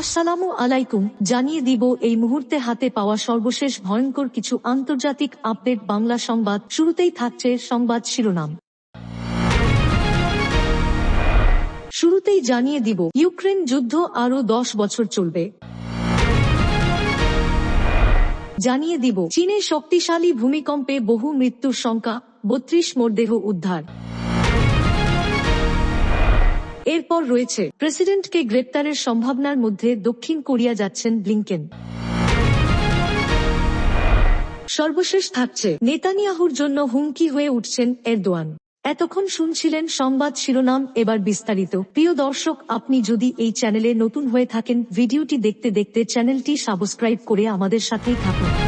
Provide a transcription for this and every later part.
আসসালামু আলাইকুম, জানিয়ে দিব এই মুহূর্তে হাতে পাওয়া সর্বশেষ ভয়ঙ্কর কিছু আন্তর্জাতিক আপডেট বাংলা সংবাদ। শুরুতেই থাকছে সংবাদ শিরোনাম। শুরুতেই জানিয়ে দিব, ইউক্রেন যুদ্ধ আরও দশ বছর চলবে। জানিয়ে দিব চীনের শক্তিশালী ভূমিকম্পে বহু মৃত্যুর সংখ্যা, বত্রিশ মরদেহ উদ্ধার। এরপর রয়েছে, প্রেসিডেন্টকে গ্রেপ্তারের সম্ভাবনার মধ্যে দক্ষিণ কোরিয়া যাচ্ছেন ব্লিংকেন। সর্বশেষ থাকছে, নেতানিয়াহুর জন্য হুমকি হয়ে উঠছেন এরদোয়ান। এতক্ষণ শুনছিলেন সংবাদ শিরোনাম, এবার বিস্তারিত। প্রিয় দর্শক, আপনি যদি এই চ্যানেলে নতুন হয়ে থাকেন, ভিডিওটি দেখতে দেখতে চ্যানেলটি সাবস্ক্রাইব করে আমাদের সাথেই থাকুন।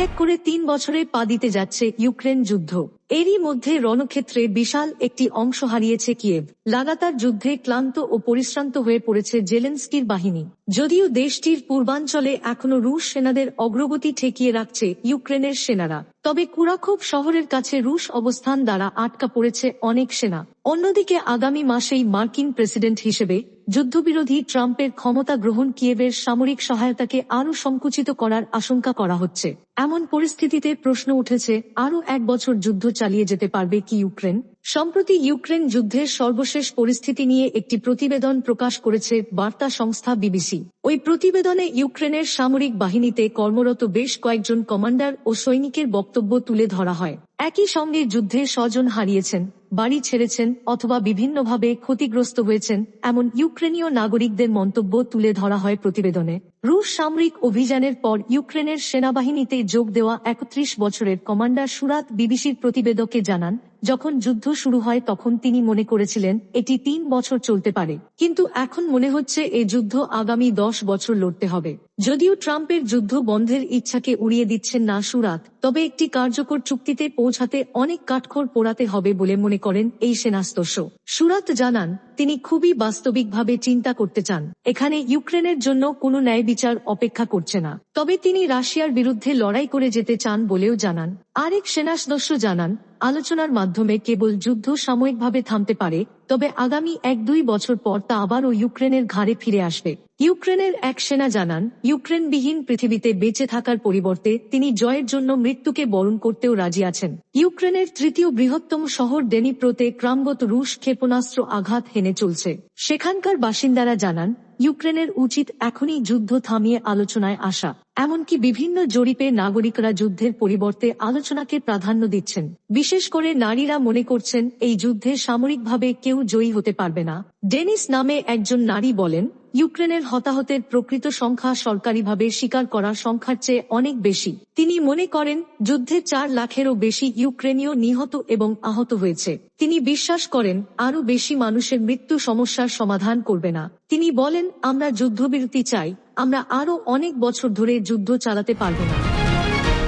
এক করে তিন বছরে পা দিতে যাচ্ছে ইউক্রেন যুদ্ধ। এরই মধ্যে রণক্ষেত্রে বিশাল একটি অংশ হারিয়েছে কিয়েভ। লাগাতার যুদ্ধে ক্লান্ত ও পরিশ্রান্ত হয়ে পড়েছে জেলেন্সকির বাহিনী। যদিও দেশটির পূর্বাঞ্চলে এখনও রুশ সেনাদের অগ্রগতি ঠেকিয়ে রাখছে ইউক্রেনের সেনারা। তবে কুরাখোভ শহরের কাছে রুশ অবস্থান দ্বারা আটকা পড়েছে অনেক সেনা। অন্যদিকে আগামী মাসেই মার্কিন প্রেসিডেন্ট হিসেবে যুদ্ধবিরোধী ট্রাম্পের ক্ষমতা গ্রহণ কিয়েবের সামরিক সহায়তাকে আরও সংকুচিত করার আশঙ্কা করা হচ্ছে। এমন পরিস্থিতিতে প্রশ্ন উঠেছে, আরও এক বছর যুদ্ধ চালিয়ে যেতে পারবে কি ইউক্রেন? সম্প্রতি ইউক্রেন যুদ্ধের সর্বশেষ পরিস্থিতি নিয়ে একটি প্রতিবেদন প্রকাশ করেছে বার্তা সংস্থা বিবিসি। ওই প্রতিবেদনে ইউক্রেনের সামরিক বাহিনীতে কর্মরত বেশ কয়েকজন কমান্ডার ও সৈনিকের বক্তব্য তুলে ধরা হয়। একই সঙ্গে যুদ্ধে স্বজন হারিয়েছেন, বাড়ি ছেড়েছেন অথবা বিভিন্নভাবে ক্ষতিগ্রস্ত হয়েছেন এমন ইউক্রেনীয় নাগরিকদের মন্তব্য তুলে ধরা হয় প্রতিবেদনে। রুশ সামরিক অভিযানের পর ইউক্রেনের সেনাবাহিনীতে যোগ দেওয়া একত্রিশ বছরের কমান্ডার সুরাত বিবিসির প্রতিবেদকে জানান যখন যুদ্ধ শুরু হয় তখন তিনি মনে করেছিলেন, এটি তিন বছর চলতে পারে। কিন্তু এখন মনে হচ্ছে এই যুদ্ধ আগামী দশ বছর লড়তে হবে। যদিও ট্রাম্পের যুদ্ধ বন্ধের ইচ্ছাকে উড়িয়ে দিচ্ছেন না সুরাত, তবে একটি কার্যকর চুক্তিতে পৌঁছাতে অনেক কাঠখড় পোড়াতে হবে বলে মনে করেন এই সেনাস্তস্য সুরাত জানান, তিনি খুবই বাস্তবিকভাবে চিন্তা করতে চান। এখানে ইউক্রেনের জন্য কোনো ন্যায় বিচার অপেক্ষা করছে না। তবে তিনি রাশিয়ার বিরুদ্ধে লড়াই করে যেতে চান বলেও জানান। আরেক সেনা সদস্য জানান, আলোচনার মাধ্যমে কেবল যুদ্ধ সাময়িকভাবে থামতে পারে, তবে আগামী এক দুই বছর পর তা আবারও ইউক্রেনের ঘাড়ে ফিরে আসবে। ইউক্রেনের এক সেনা জানান, ইউক্রেনবিহীন পৃথিবীতে বেঁচে থাকার পরিবর্তে তিনি জয়ের জন্য মৃত্যুকে বরণ করতেও রাজি আছেন। ইউক্রেনের তৃতীয় বৃহত্তম শহর ডেনিপ্রোতে ক্রামগত রুশ ক্ষেপণাস্ত্র আঘাত হেনে চলছে। সেখানকার বাসিন্দারা জানান, ইউক্রেনের উচিত এখনই যুদ্ধ থামিয়ে আলোচনায় আসা। এমনকি বিভিন্ন জরিপে নাগরিকরা যুদ্ধের পরিবর্তে আলোচনাকে প্রাধান্য দিচ্ছেন। বিশেষ করে নারীরা মনে করছেন এই যুদ্ধে সামরিকভাবে কেউ জয়ী হতে পারবে না। ডেনিস নামে একজন নারী বলেন, ইউক্রেনের হতাহতের প্রকৃত সংখ্যা সরকারিভাবে স্বীকার করার সংখ্যার চেয়ে অনেক বেশি। তিনি মনে করেন, যুদ্ধে চার লাখেরও বেশি ইউক্রেনীয় নিহত এবং আহত হয়েছে। তিনি বিশ্বাস করেন, আরও বেশি মানুষের মৃত্যু সমস্যার সমাধান করবে না। তিনি বলেন, আমরা যুদ্ধবিরতি চাই আমরা আরও অনেক বছর ধরে যুদ্ধ চালাতে পারব না।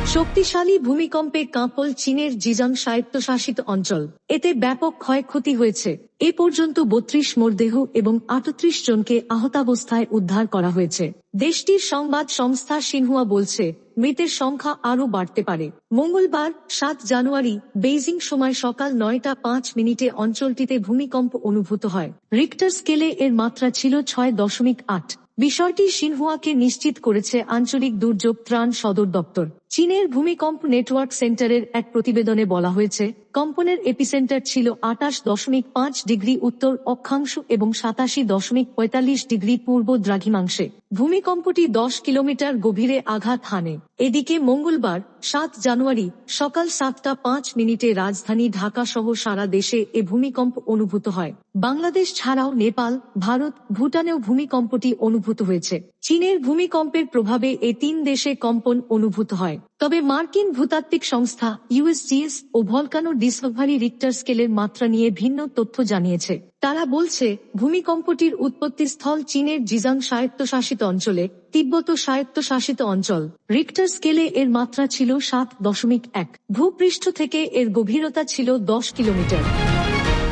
শক্তিশালী ভূমিকম্পে কাঁপল চীনের জিজাং স্বায়ত্তশাসিত অঞ্চল। এতে ব্যাপক ক্ষয়ক্ষতি হয়েছে। এ পর্যন্ত বত্রিশ মরদেহ এবং আটত্রিশ জনকে আহতাবস্থায় উদ্ধার করা হয়েছে। দেশটির সংবাদ সংস্থা সিনহুয়া বলছে, মৃতের সংখ্যা আরও বাড়তে পারে। মঙ্গলবার, সাত জানুয়ারি, বেইজিং সময় সকাল নয়টা পাঁচ মিনিটে অঞ্চলটিতে ভূমিকম্প অনুভূত হয়। রিক্টার স্কেলে এর মাত্রা ছিল ছয় দশমিক আট। বিষয়টি সিনহুয়াকে নিশ্চিত করেছে আঞ্চলিক দুর্যোগ ত্রাণ সদর দপ্তর। চীনের ভূমিকম্প নেটওয়ার্ক সেন্টারের এক প্রতিবেদনে বলা হয়েছে, কম্পনের এপিসেন্টার ছিল আটাশ দশমিক পাঁচ ডিগ্রি উত্তর অক্ষাংশ এবং সাতাশি দশমিক পঁয়তাল্লিশ ডিগ্রি পূর্ব দ্রাঘিমাংশে। ভূমিকম্পটি দশ কিলোমিটার গভীরে আঘাত হানে। এদিকে মঙ্গলবার, সাত জানুয়ারি, সকাল সাতটা পাঁচ মিনিটে রাজধানী ঢাকা সহ সারা দেশে এ ভূমিকম্প অনুভূত হয়। বাংলাদেশ ছাড়াও নেপাল, ভারত, ভুটানেও ভূমিকম্পটি অনুভূত হয়েছে। চীনের ভূমিকম্পের প্রভাবে এ তিন দেশে কম্পন অনুভূত হয়। তবে মার্কিন ভূতাত্ত্বিক সংস্থা ইউএসজিএস ও ভলকানো ডিসকভারি রিক্টার স্কেলের মাত্রা নিয়ে ভিন্ন তথ্য জানিয়েছে। তারা বলছে, ভূমিকম্পটির উৎপত্তিস্থল চীনের জিজাং স্বায়ত্তশাসিত অঞ্চলে, তিব্বত স্বায়ত্তশাসিত অঞ্চল। রিক্টার স্কেলে এর মাত্রা ছিল সাত দশমিক এক। ভূপৃষ্ঠ থেকে এর গভীরতা ছিল দশ কিলোমিটার।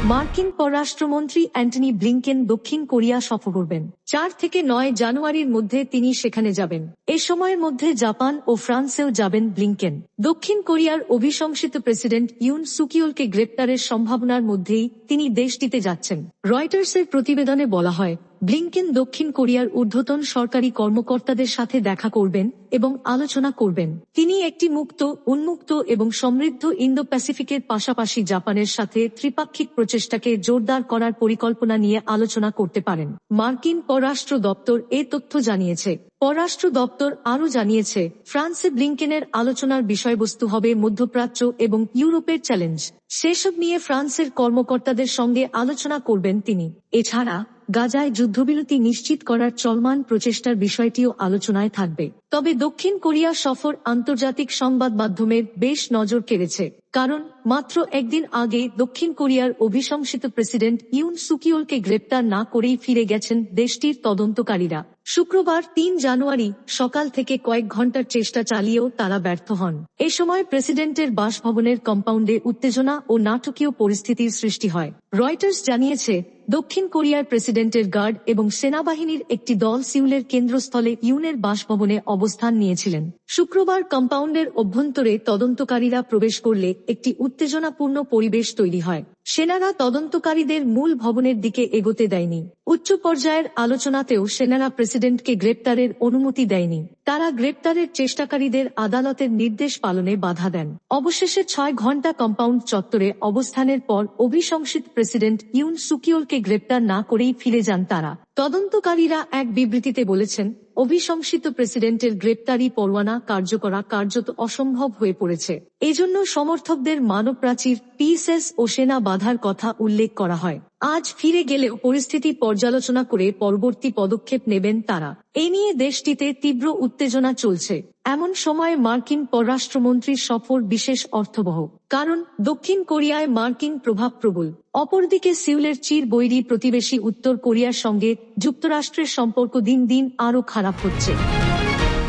মার্কিন পররাষ্ট্রমন্ত্রী অ্যান্টনি ব্লিংকেন দক্ষিণ কোরিয়া সফর করবেন। চার থেকে নয় জানুয়ারির মধ্যে তিনি সেখানে যাবেন। এ সময়ের মধ্যে জাপান ও ফ্রান্সেও যাবেন ব্লিংকেন। দক্ষিণ কোরিয়ার অভিশংসিত প্রেসিডেন্ট ইউন সুকিওলকে গ্রেপ্তারের সম্ভাবনার মধ্যেই তিনি দেশটিতে যাচ্ছেন। রয়টার্সের প্রতিবেদনে বলা হয় ব্লিংকেন দক্ষিণ কোরিয়ার ঊর্ধ্বতন সরকারি কর্মকর্তাদের সাথে দেখা করবেন এবং আলোচনা করবেন। তিনি একটি মুক্ত, উন্মুক্ত এবং সমৃদ্ধ ইন্দো প্যাসিফিকের পাশাপাশি জাপানের সাথে ত্রিপাক্ষিক প্রচেষ্টাকে জোরদার করার পরিকল্পনা নিয়ে আলোচনা করতে পারেন। মার্কিন পররাষ্ট্র দপ্তর এ তথ্য জানিয়েছে। পররাষ্ট্র দপ্তর আরও জানিয়েছে, ফ্রান্সে ব্লিংকেনের আলোচনার বিষয়বস্তু হবে মধ্যপ্রাচ্য এবং ইউরোপের চ্যালেঞ্জ। সেসব নিয়ে ফ্রান্সের কর্মকর্তাদের সঙ্গে আলোচনা করবেন তিনি। এছাড়া গাজায় যুদ্ধবিরতি নিশ্চিত করার চলমান প্রচেষ্টার বিষয়টিও আলোচনায় থাকবে। তবে দক্ষিণ কোরিয়া সফর আন্তর্জাতিক সংবাদ মাধ্যমের বেশ নজর কেড়েছে, কারণ মাত্র একদিন আগে দক্ষিণ কোরিয়ার অভিশংসিত প্রেসিডেন্ট ইউন সুকিওলকে গ্রেপ্তার না করেই ফিরে গেছেন দেশটির তদন্তকারীরা। শুক্রবার তিন জানুয়ারি সকাল থেকে কয়েক ঘণ্টার চেষ্টা চালিয়েও তারা ব্যর্থ হন। এ সময় প্রেসিডেন্টের বাসভবনের কম্পাউন্ডে উত্তেজনা ও নাটকীয় পরিস্থিতির সৃষ্টি হয়। রয়টার্স জানিয়েছে দক্ষিণ কোরিয়ার প্রেসিডেন্টের গার্ড এবং সেনাবাহিনীর একটি দল সিউলের কেন্দ্রস্থলে ইউনের বাসভবনে অবস্থান নিয়েছিলেন। শুক্রবার কম্পাউন্ডের অভ্যন্তরে তদন্তকারীরা প্রবেশ করলে একটি উত্তেজনাপূর্ণ পরিবেশ তৈরি হয়। সেনারা তদন্তকারীদের মূল ভবনের দিকে এগোতে দেয়নি। উচ্চ পর্যায়ের আলোচনাতেও সেনারা প্রেসিডেন্টকে গ্রেপ্তারের অনুমতি দেয়নি। তারা গ্রেপ্তারের চেষ্টাকারীদের আদালতের নির্দেশ পালনে বাধা দেন। অবশেষে ছয় ঘণ্টা কম্পাউন্ড চত্বরে অবস্থানের পর অভিশংসিত প্রেসিডেন্ট ইউন সুকিওলকে গ্রেপ্তার না করেই ফিরে যান তারা। তদন্তকারীরা এক বিবৃতিতে বলেছেন, অভিশংসিত প্রেসিডেন্টের গ্রেপ্তারি পরোয়ানা কার্যকরা কার্যত অসম্ভব হয়ে পড়েছে। এজন্য সমর্থকদের মানবপ্রাচীর পিএসএস ও সেনা বাধার কথা উল্লেখ করা হয়। আজ ফিরে গেলেও পরিস্থিতি পর্যালোচনা করে পরবর্তী পদক্ষেপ নেবেন তারা। এ নিয়ে দেশটিতে তীব্র উত্তেজনা চলছে। এমন সময় মার্কিন পররাষ্ট্রমন্ত্রীর সফর বিশেষ অর্থবহ। কারণ দক্ষিণ কোরিয়ায় মার্কিন প্রভাব প্রবল। অপরদিকে সিউলের চির বৈরী প্রতিবেশী উত্তর কোরিয়ার সঙ্গে যুক্তরাষ্ট্রের সম্পর্ক দিন দিন আরও খারাপ হচ্ছে।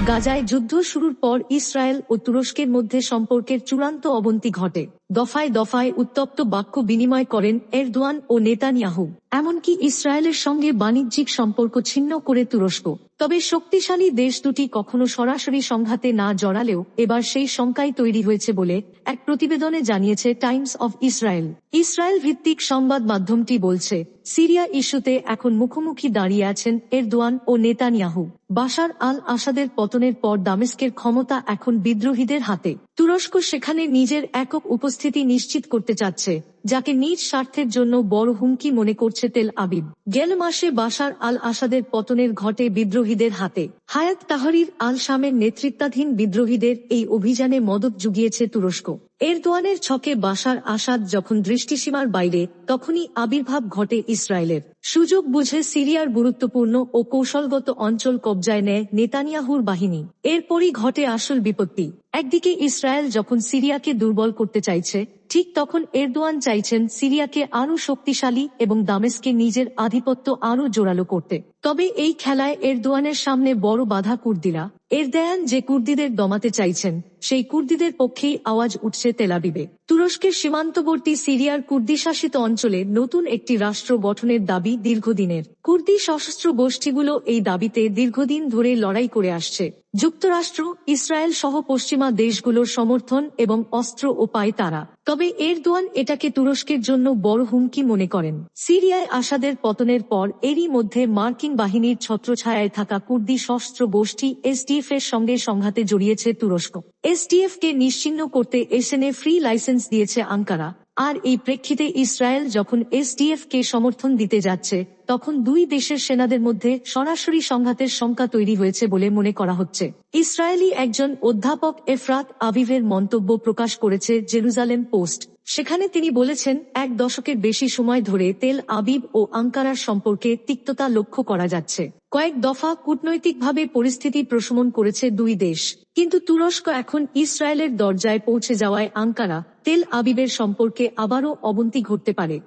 গাজায় যুদ্ধ শুরুর পর ইসরায়েল ও তুরস্কের মধ্যে সম্পর্কের চূড়ান্ত অবনতি ঘটে। দফায় দফায় উত্তপ্ত বাক্য বিনিময় করেন এরদোয়ান ও নেতানিয়াহু। এমনকি ইসরায়েলের সঙ্গে বাণিজ্যিক সম্পর্ক ছিন্ন করে তুরস্ক। তবে শক্তিশালী দেশ দুটি কখনো সরাসরি সংঘাতে না জড়ালেও এবার সেই শঙ্কাই তৈরি হয়েছে বলে এক প্রতিবেদনে জানিয়েছে টাইমস অব ইসরায়েল। ইসরায়েল ভিত্তিক সংবাদ মাধ্যমটি বলছে সিরিয়া ইস্যুতে এখন মুখোমুখি দাঁড়িয়ে আছেন এরদোয়ান ও নেতানিয়াহু। বাশার আল আসাদের পতনের পর দামেস্কের ক্ষমতা এখন বিদ্রোহীদের হাতে। তুরস্ক সেখানে নিজের একক উপস্থিতি নিশ্চিত করতে চাচ্ছে, যাকে নিজ স্বার্থের জন্য বড় হুমকি মনে করছে তেল আবিব। গেল মাসে বাশার আল আসাদের পতনের ঘটে বিদ্রোহীদের হাতে। হায়াত তাহরির আল শামের নেতৃত্বাধীন বিদ্রোহীদের এই অভিযানে মদত জুগিয়েছে তুরস্ক। এরদোয়ানের ছকে বাসার আসাদ যখন দৃষ্টিসীমার বাইরে তখনই আবির্ভাব ঘটে ইসরায়েলের। সুযোগ বুঝে সিরিয়ার গুরুত্বপূর্ণ ও কৌশলগত অঞ্চল কবজায় নেয় নেতানিয়াহুর বাহিনী। এরপরই ঘটে আসল বিপত্তি। একদিকে ইসরায়েল যখন সিরিয়াকে দুর্বল করতে চাইছে, ঠিক তখন এরদোয়ান চাইছেন সিরিয়াকে আরও শক্তিশালী এবং দামেস্কে নিজের আধিপত্য আরও জোরালো করতে। তবে এই খেলায় এরদোয়ানের সামনে বড় বাধা কুর্দিরা। এরদেয়ান যে কুর্দিদের দমাতে চাইছেন, সেই কুর্দিদের পক্ষেই আওয়াজ উঠছে তেলাবিবে তুরস্কের সীমান্তবর্তী সিরিয়ার কুর্দি শাসিত অঞ্চলে নতুন একটি রাষ্ট্র গঠনের দাবি দীর্ঘদিনের। কুর্দি সশস্ত্র গোষ্ঠীগুলো এই দাবিতে দীর্ঘদিন ধরে লড়াই করে আসছে। যুক্তরাষ্ট্র, ইসরায়েল সহ পশ্চিমা দেশগুলোর সমর্থন এবং অস্ত্র ও পায় তারা। তবে এরদোয়ান এটাকে তুরস্কের জন্য বড় হুমকি মনে করেন। সিরিয়ায় আসাদের পতনের পর এরই মধ্যে মার্কিন বাহিনীর ছত্রছায়ায় থাকা কুর্দি সশস্ত্র গোষ্ঠী এসডিএফ এর সঙ্গে সংঘাতে জড়িয়েছে তুরস্ক। এসডিএফ কে নিশ্চিহ্ন করতে এসএনএ ফ্রি লাইসেন্স দিয়েছে আঙ্কারা। আর এই প্রেক্ষিতে ইসরায়েল যখন এসডিএফ কে সমর্থন দিতে যাচ্ছে তখন দুই দেশের সেনাদের মধ্যে সরাসরি সংঘাতের শঙ্কা তৈরি হয়েছে বলে মনে করা হচ্ছে। ইসরায়েলি একজন অধ্যাপক এফরাত আবিভের মন্তব্য প্রকাশ করেছে জেরুজালেম পোস্ট। সেখানে তিনি বলেছেন, এক দশকের বেশি সময় ধরে তেল আবিব ও আঙ্কারার সম্পর্কে তিক্ততা লক্ষ্য করা যাচ্ছে। কয়েক দফা কূটনৈতিকভাবে পরিস্থিতি প্রশমন করেছে দুই দেশ। কিন্তু তুরস্ক এখন ইসরায়েলের দরজায় পৌঁছে যাওয়ায় আঙ্কারা তেল আবিবের সম্পর্কে আবারও অবন্তি ঘটতে পারে।